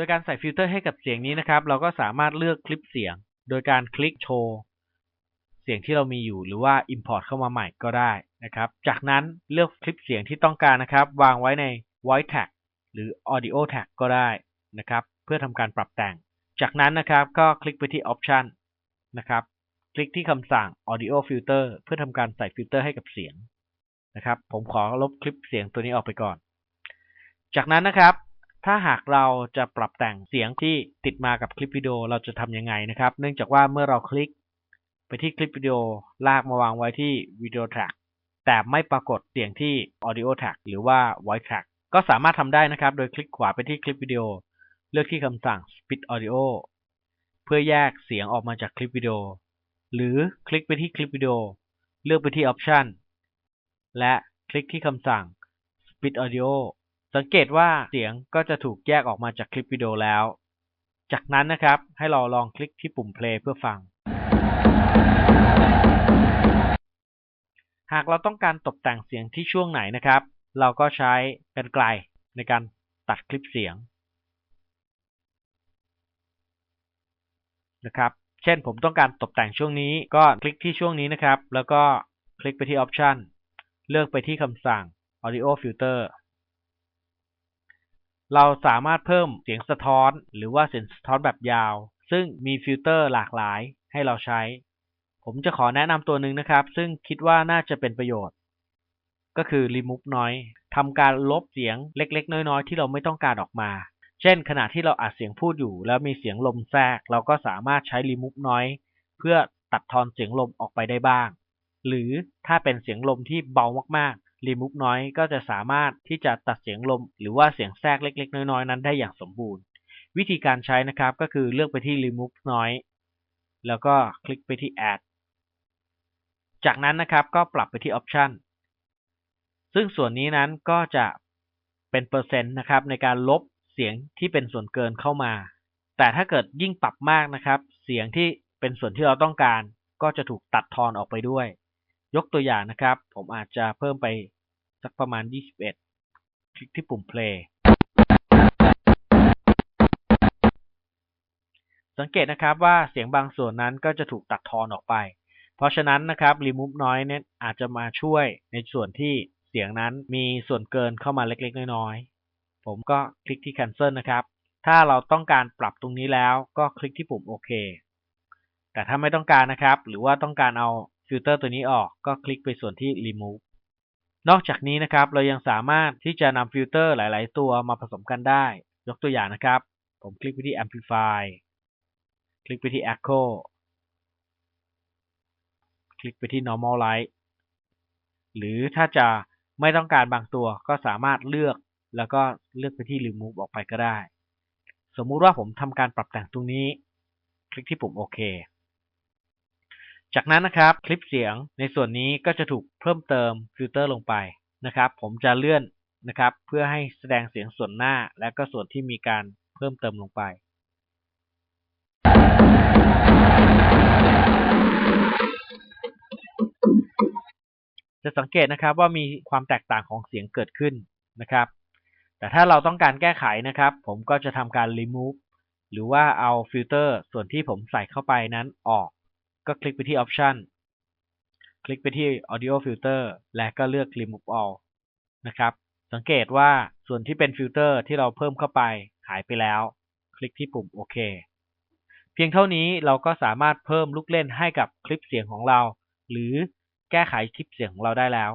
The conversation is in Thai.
ดยการใส่ฟิลเตอร์ให้กับเสียงนี้นะครับ เราก็สามารถเลือกคลิปเสียง โดยการคลิกโชว์เสียงที่เรามีอยู่หรือว่า Import เข้ามาใหม่ก็ได้นะครับ จากนั้นเลือกคลิปเสียงที่ต้องการนะครับ วางไว้ใน Voice Tag หรือ Audio Tag ก็ได้นะครับ เพื่อทำการปรับแต่ง จากนั้นนะครับก็คลิกไปที่ Option นะครับ คลิกที่คำสั่ง Audio Filter เพื่อทำการใส่ฟิลเตอร์ให้กับเสียงนะครับ ผมขอลบคลิปเสียงตัวนี้ออกไปก่อน จากนั้นนะครับ ถ้าหากเราจะปรับแต่งเสียงที่ติดมากับคลิปวิดีโอเราจะทำยังไงนะครับ เนื่องจากว่าเมื่อเราคลิกไปที่คลิปวิดีโอลากมาวางไว้ที่วิดีโอแทร็กแต่ไม่ปรากฏเสียงที่ Audio Track หรือว่า Voice Track ก็สามารถทำได้นะครับ โดยคลิกขวาไปที่คลิปวิดีโอ เลือกที่คำสั่ง Split Audio เพื่อแยกเสียงออกมาจากคลิปวิดีโอ หรือคลิกไปที่คลิปวิดีโอ เลือกไปที่ Option และคลิกที่คำสั่ง Split Audio สังเกตว่าเสียงก็จะถูกแยกออกมาจากคลิปวิดีโอแล้ว จากนั้นนะครับให้เราลองคลิกที่ปุ่ม play เพื่อฟัง หากเราต้องการตกแต่งเสียงที่ช่วงไหนนะครับ เราก็ใช้กันไกลในการตัดคลิปเสียงนะครับเช่นผมต้องการตกแต่งช่วงนี้ก็คลิกที่ช่วงนี้นะครับ แล้วก็คลิกไปที่ Option เลือกไปที่คำสั่ง Audio Filter เราสามารถเพิ่มเสียงสะท้อน หรือว่าเสียงสะท้อนแบบยาว ซึ่งมีฟิลเตอร์หลากหลายให้เราใช้ ผมจะขอแนะนำตัวหนึ่งนะครับ ซึ่งคิดว่าน่าจะเป็นประโยชน์ ก็คือ Remove Noise ทำการลบเสียงเล็ก ๆ น้อย ๆ ที่เราไม่ต้องการออกมา เช่น ขณะที่เราอัดเสียงพูดอยู่ แล้วมีเสียงลมแทรก เราก็สามารถใช้ Remove Noise เพื่อตัดทอนเสียงลมออกไปได้บ้าง หรือถ้าเป็นเสียงลมที่เบามากๆ Remove Noise ก็จะสามารถที่จะตัดเสียงลม หรือว่าเสียงแทรกเล็ก ๆ น้อย ๆ นั้นได้อย่างสมบูรณ์ วิธีการใช้นะครับก็คือเลือกไปที่ Remove Noise แล้วก็คลิกไปที่ Add จากนั้นนะครับก็ปรับไปที่ Option ซึ่งส่วนนี้นั้นก็จะเป็นเปอร์เซ็นต์นะครับในการลบเสียงที่เป็นส่วนเกินเข้ามา แต่ถ้าเกิดยิ่งปรับมากนะครับ เสียงที่เป็นส่วนที่เราต้องการ ก็จะถูกตัดทอนออกไปด้วย ยกตัวอย่างนะครับ ผมอาจจะเพิ่มไปสักประมาณ 21 คลิกที่ปุ่ม play สังเกตนะครับว่าเสียงบางส่วนนั้นก็จะถูกตัดทอนออกไป เพราะฉะนั้นนะครับ remove noise เนี่ยอาจจะมาช่วยในส่วนที่เสียงนั้นมีส่วนเกินเข้ามาเล็กๆ น้อยๆ ผมก็คลิกที่ cancel นะครับ ถ้าเราต้องการปรับตรงนี้แล้วก็คลิกที่ปุ่มโอเคแต่ถ้าไม่ต้องการนะครับ หรือว่าต้องการเอา ฟิลเตอร์ตัวนี้ออกก็คลิกไปส่วนที่ remove นอกจากนี้นะครับ เรายังสามารถที่จะนำฟิลเตอร์หลาย ๆ ตัวมาผสมกันได้ ยกตัวอย่างนะครับ ผมคลิกไปที่ amplify คลิกไปที่ echo คลิกไปที่ normal light หรือถ้าจะไม่ต้องการบางตัวก็สามารถเลือกแล้วก็เลือกไปที่ remove ออกไปก็ได้ สมมุติว่าผมทำการปรับแต่งตรงนี้ คลิกที่ปุ่มโอเค จากนั้นนะครับคลิปเสียงในส่วนนี้ก็จะถูกเพิ่มเติมฟิลเตอร์ลงไปนะครับ ผมจะเลื่อนนะครับเพื่อให้แสดงเสียงส่วนหน้าและก็ส่วนที่มีการเพิ่มเติมลงไป จะสังเกตนะครับว่ามีความแตกต่างของเสียงเกิดขึ้นนะครับ แต่ถ้าเราต้องการแก้ไขนะครับ ผมก็จะทำการ remove หรือว่าเอาฟิลเตอร์ส่วนที่ผมใส่เข้าไปนั้นออก ก็คลิกไปที่ Option คลิกไปที่ Audio Filter และก็เลือก Remove All นะครับ สังเกตว่าส่วนที่เป็นฟิลเตอร์ที่เราเพิ่มเข้าไปหายไปแล้ว คลิกที่ปุ่มโอเคเพียงเท่านี้เราก็สามารถเพิ่มลูกเล่นให้กับคลิปเสียงของเรา หรือแก้ไขคลิปเสียงของเราได้แล้ว